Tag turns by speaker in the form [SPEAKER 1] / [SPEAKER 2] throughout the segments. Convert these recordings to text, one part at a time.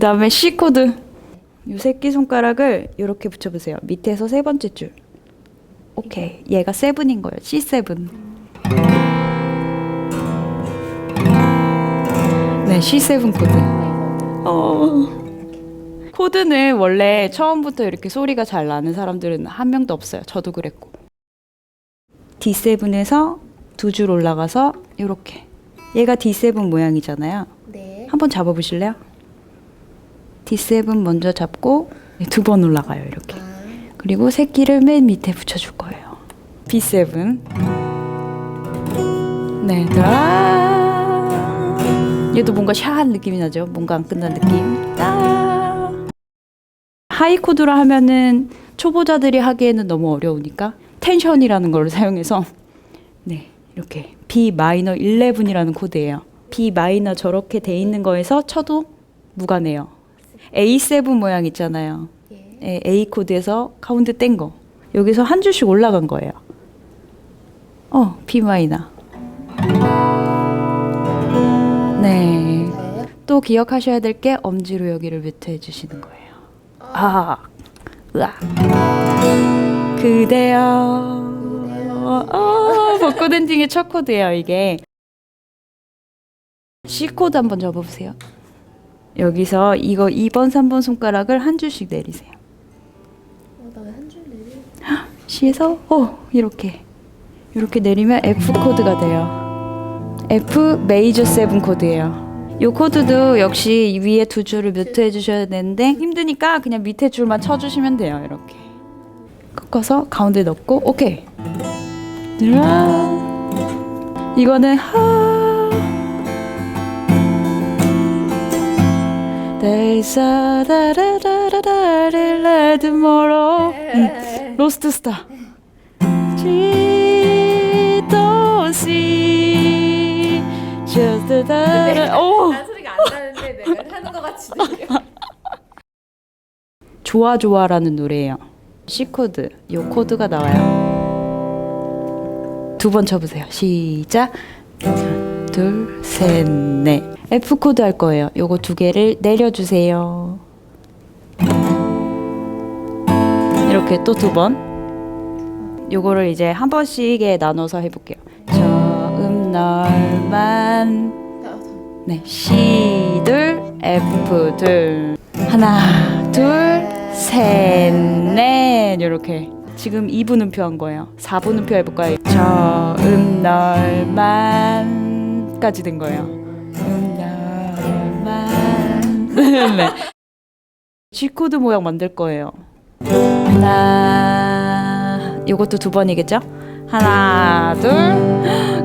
[SPEAKER 1] 다음에 C 코드. 이 새끼 손가락을 이렇게 붙여보세요. 밑에서 세 번째 줄. 오케이. 얘가 세븐인 거예요. C 세븐. 네, C 세븐 코드. 어. 코드는 원래 처음부터 이렇게 소리가 잘 나는 사람들은 한 명도 없어요. 저도 그랬고. D7에서 두 줄 올라가서 이렇게. 얘가 D7 모양이잖아요.
[SPEAKER 2] 네.
[SPEAKER 1] 한번 잡아 보실래요? D7 먼저 잡고 두 번 올라가요 이렇게.
[SPEAKER 2] 아,
[SPEAKER 1] 그리고 새끼를 맨 밑에 붙여줄 거예요. B7. 네, 아. 얘도 뭔가 샤한 느낌이 나죠. 뭔가 안 끝난 느낌. 아. 하이 코드로 하면은 초보자들이 하기에는 너무 어려우니까 텐션이라는 걸 사용해서 네 이렇게 B 마이너 11이라는 코드예요. B 마이너 저렇게 돼 있는 거에서 쳐도 무관해요. A7 모양 있잖아요.
[SPEAKER 2] 예.
[SPEAKER 1] 예, A 코드에서 카운트 뗀 거. 여기서 한 줄씩 올라간 거예요. 어, B 마이너. 네.
[SPEAKER 2] 네.
[SPEAKER 1] 또 기억하셔야 될 게 엄지로 여기를 뮤트해 주시는 거예요. 아, 으아. 그대여. 어, 벚꽃 엔딩의 첫 코드예요, 이게. C 코드 한번 접어보세요. 여기서 이거 2번, 3번 손가락을 한 줄씩 내리세요.
[SPEAKER 2] 어, 나왜한줄 내리?
[SPEAKER 1] C에서 어 이렇게 이렇게 내리면 F 코드가 돼요. F 메이저 세븐 코드예요. 이 코드도 역시 위에 두 줄을 뮤트해 주셔야 되는데 힘드니까 그냥 밑에 줄만 쳐주시면 돼요. 이렇게 꺾어서 가운데 넣고 오케이. 이거는 하. There's a da da da da da da see just da. 오. 좋아 좋아라는 노래예요. C 코드. 요 코드가 나와요. 두 번 쳐보세요. 시작. 둘, 셋, 넷. F 코드 할 거예요. 요거 두 개를 내려주세요. 이렇게 또 두 번. 요거를 이제 한 번씩에 나눠서 해볼게요. 처음 널만 네, C 둘, F 둘, 하나, 둘, 셋, 넷 이렇게 지금 2분음표 한 거예요. 4분음표 해볼까요? 처음 널만까지 된 거예요. 널만 네. G 코드 모양 만들 거예요. 하나, 요것도 두 번이겠죠? 하나, 둘,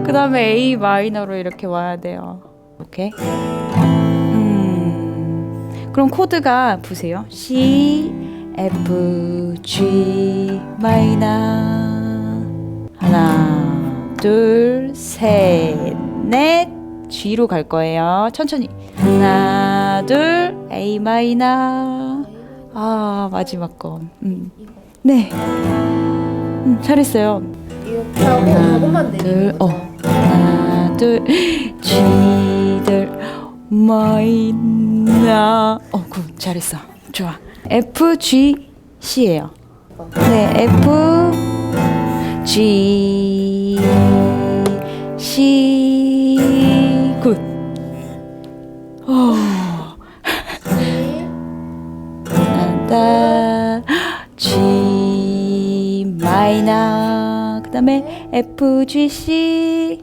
[SPEAKER 1] 그 다음에 A 마이너로 이렇게 와야 돼요. 이렇게. 음, 그럼 코드가 보세요. C, F, G 마이너. 하나, 둘, 셋, 넷. G로 갈 거예요. 천천히. 하나, 둘, A 마이너. 아, 마지막 거. 음. 네. 음, 잘했어요.
[SPEAKER 2] 하고 저것만 내리는
[SPEAKER 1] 둘, 어.
[SPEAKER 2] 거죠.
[SPEAKER 1] 하나, 둘, G들, 마이나. 어, 굿, 잘했어. 좋아. F, G, C예요. 네, F, G, C, 마이너. 그 다음에 F G C.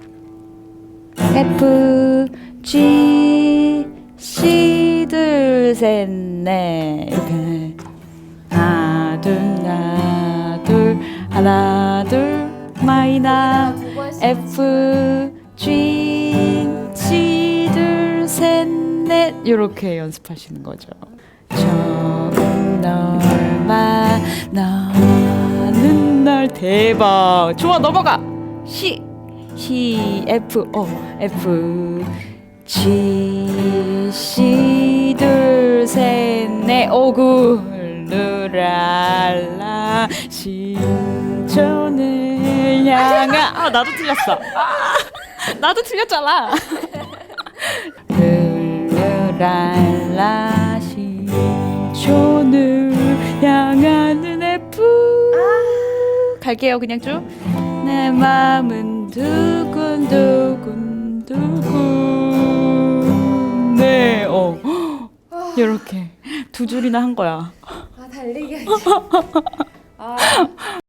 [SPEAKER 1] F G C 둘 셋 넷. 이렇게. 하나 둘 하나 둘. 하나 둘 마이너. F G C 둘 셋 넷. 이렇게 연습하시는 거죠. 처음 널 만나는 날 대박. 좋아 넘어가. C C F O F G C 둘셋넷 오구 루랄라 신전을 향한 아 나도 틀렸어. 아, 나도 틀렸잖아. 룰루랄라 갈게요. 그냥 쭉. 내 마음은 두근두근 두근. 네, 어. 이렇게 두 줄이나 한 거야.
[SPEAKER 2] 아 달리기 하지. 아